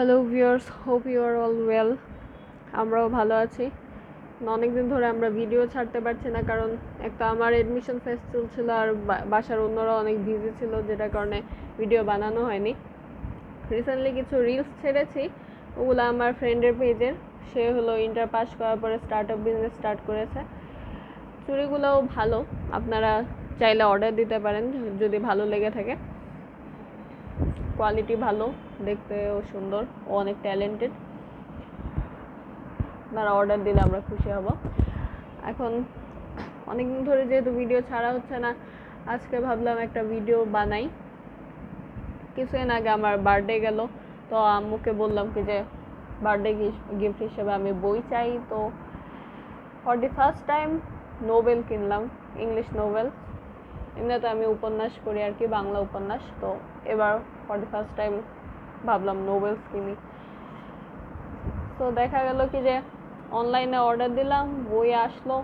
Hello viewers hope you are all well আমরাও ভালো আছি। অনেক দিন ধরে আমরা ভিডিও ছাড়তে পারছি না, কারণ একটা আমার এডমিশন ফেস্ট চলছিল আর বাসার অন্যরা অনেক বিজি ছিল, যেটার কারণে ভিডিও বানানো হয়নি। রিসেন্টলি কিছু রিলস ছেড়েছি, ওগুলো আমার ফ্রেন্ডের পেজের সে হলো ইন্টার পাস করার পরে স্টার্ট আপ বিজনেস স্টার্ট করেছে। চুড়িগুলোও ভালো, আপনারা চাইলে অর্ডার দিতে পারেন, যদি ভালো লেগে থাকে। কোয়ালিটি ভালো দেখতেও সুন্দর, ও অনেক ট্যালেন্টেড আপনারা অর্ডার দিলে আমরা খুশি হব। এখন অনেকদিন ধরে যেহেতু ভিডিও ছাড়া হচ্ছে না, আজকে ভাবলাম একটা ভিডিও বানাই। কিছুদিন আগে আমার বার্থডে গেল, তো আম্মুকে বললাম কি যে বার্থডে গিফট হিসেবে আমি বই চাই। তো for the first time novel কিনলাম ইংলিশ নোবেল এমনিতে আমি উপন্যাস করি আর কি, বাংলা উপন্যাস। তো এবার ফর দি ফার্স্ট টাইম ভাবলাম নোবেলস কিনি। তো দেখা গেল কি যে অনলাইনে অর্ডার দিলাম, বই আসলো।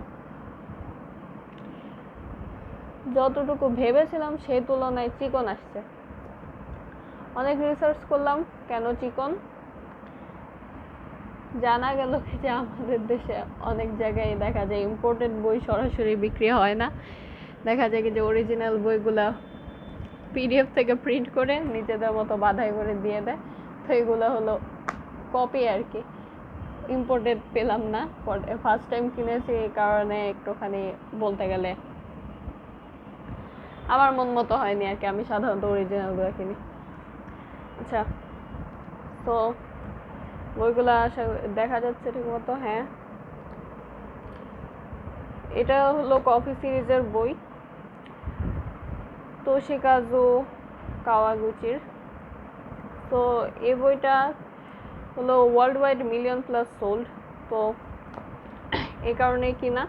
যতটুকু ভেবেছিলাম সেই তুলনায় চিকন আসছে। অনেক রিসার্চ করলাম কেন চিকন। জানা গেল যে আমাদের দেশে অনেক জায়গায় দেখা যায় ইম্পোর্টেড বই সরাসরি বিক্রি হয় না। দেখা যায় কি যে অরিজিনাল বইগুলা পিডিএফ থেকে প্রিন্ট করে নিজেদের মতো বাধাই করে দিয়ে দেয়। তো এগুলো হলো কপি আর কি। ইম্পোর্টেড পেলাম না ফার্স্ট টাইম কিনেছি এই কারণে একটুখানি বলতে গেলে আমার মন মতো হয়নি আর কি, আমি সাধারণত অরিজিনালগুলো কিনি। আচ্ছা তো বইগুলো আশা দেখা যাচ্ছে ঠিক মতো হ্যাঁ। এটা হলো কফি সিরিজের বই। তোশিকাজু, কাওয়াগুচির। তো এই বইটা হলো world wide million plus sold তো এই কারণেই কিনা।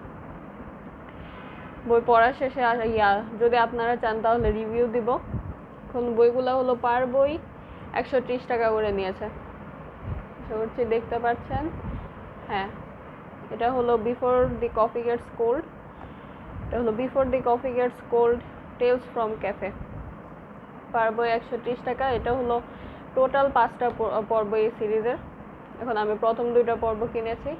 বই পড়া শেষে ইয়া, যদি আপনারা চান তাহলে রিভিউ দিব। এখন বইগুলো হলো পার বই একশো ত্রিশ টাকা করে নিয়েছে। করছি দেখতে পাচ্ছেন। হ্যাঁ এটা হলো before the coffee gets cold এটা হলো before the coffee gets cold tales from cafe per বই একশো ত্রিশ টাকা, এটা হলো টোটাল পাঁচটা পর্ব এই সিরিজের এখন আমি প্রথম দুইটা পর্ব কিনেছি।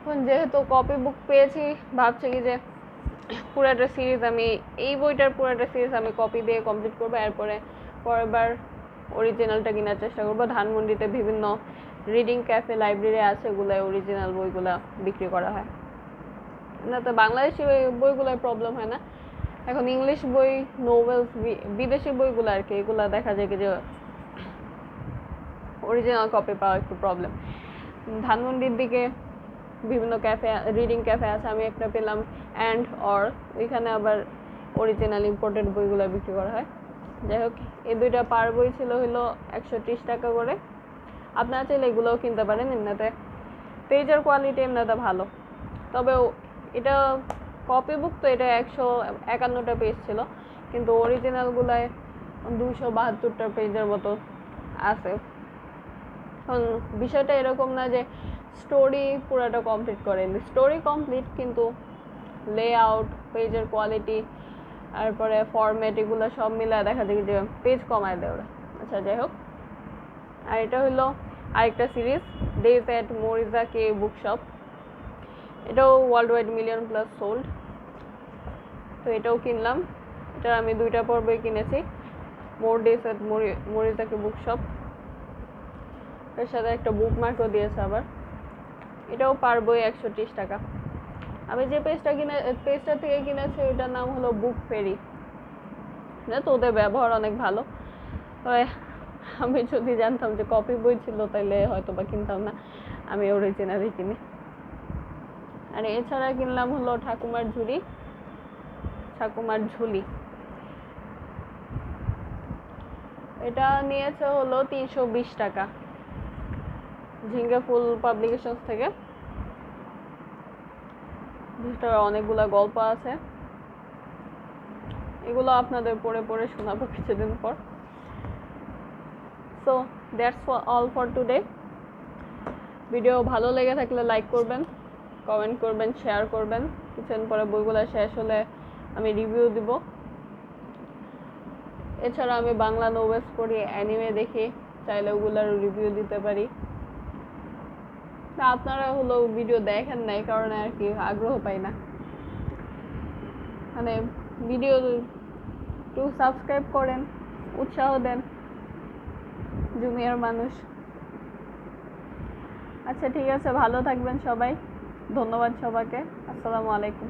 এখন যেহেতু কপি বুক পেয়েছি, ভাবছি কি যে পুরাটা সিরিজ আমি, এই বইটার পুরাটা সিরিজ আমি কপি দিয়ে কমপ্লিট করব, এরপরে পরের বার অরিজিনালটা কেনার চেষ্টা করব। ধানমন্ডিতে বিভিন্ন রিডিং ক্যাফে লাইব্রেরি আছে, ওগুলোয় অরিজিনাল বইগুলা বিক্রি করা হয়। না তো বাংলাদেশি বই- বইগুলোয় প্রবলেম হয় না। এখন ইংলিশ বই নোভেলস বিদেশি বইগুলো আর কি, এগুলো দেখা যায় কি যে অরিজিনাল কপি পাওয়া একটু প্রবলেম ধানমন্ডির দিকে বিভিন্ন ক্যাফে রিডিং ক্যাফে আছে, আমি একটা পেলাম অ্যান্ড অর ওইখানে আবার অরিজিনাল ইম্পোর্টেড বইগুলো বিক্রি করা হয়। যাই হোক, এই দুইটা পার বই ছিল হলো একশো ত্রিশ টাকা করে। আপনারা চাইলে এগুলোও কিনতে পারেন, এমনিতে। পেজের কোয়ালিটি এমনিতে ভালো। তবে এটা কপি বুক তো এটা একশো একান্নটা পেজ ছিল, কিন্তু অরিজিনালগুলায় দুশো বাহাত্তরটা পেজের মতো আছে। এখন বিষয়টা এরকম না যে স্টোরি পুরোটা কমপ্লিট করেন স্টোরি কমপ্লিট কিন্তু লেআউট পেজের কোয়ালিটি তারপরে ফরম্যাট এগুলো সব মিলায় দেখা যায় যে পেজ কমায় দেয় ওরা। আচ্ছা যাই হোক। আর এটা হলো আরেকটা series days at Morisaki book shop এটাও world wide million plus sold তো এটাও কিনলাম। এটা আমি দুইটা পর্বে কিনেছি। More days at Morisaki book shop এর সাথে একটা বুক মার্কও দিয়েছে আবার। এটাও পার বই একশো ত্রিশ টাকা। আমি যে পেজটা কিনে পেজটা থেকে কিনেছি, ওইটার নাম হলো বুক ফেরি না, তো ওদের ব্যবহার অনেক ভালো। তবে আমি যদি জানতাম যে কপি বই ছিল তাহলে হয়তো বা কিনতাম না। আমি অরিজিনালই কিনি। আর এছাড়া কিনলাম হলো ঠাকুমার ঝুড়ি। ঠাকুমার ঝুলি। এটা নিয়েছে হলো তিনশো বিশ টাকা। ঝিঙ্গা ফুল পাবলিকেশনস থেকে। ভিতরে অনেকগুলো গল্প আছে। এগুলো আপনাদের পড়ে পড়ে শোনাবো কিছুদিন পর। So that's all for today video ভালো লেগে থাকলে লাইক করবেন কমেন্ট করবেন শেয়ার করবেন। কিছুদিন পরে বইগুলো শেষ হলে আমি রিভিউ দিব। এছাড়া আমি বাংলা নোভেলস পড়ি অ্যানিমে দেখি, চাইলে ওগুলার রিভিউ দিতে পারি। তা আপনারা হলো ভিডিও দেখেন না এই কারণে আর কি আগ্রহ পাই না। মানে ভিডিও একটু সাবস্ক্রাইব করেন, উৎসাহ দেন জুনিয়র মানুষ। আচ্ছা ঠিক আছে, ভালো থাকবেন সবাই। ধন্যবাদ সবাইকে। আসসালামু আলাইকুম।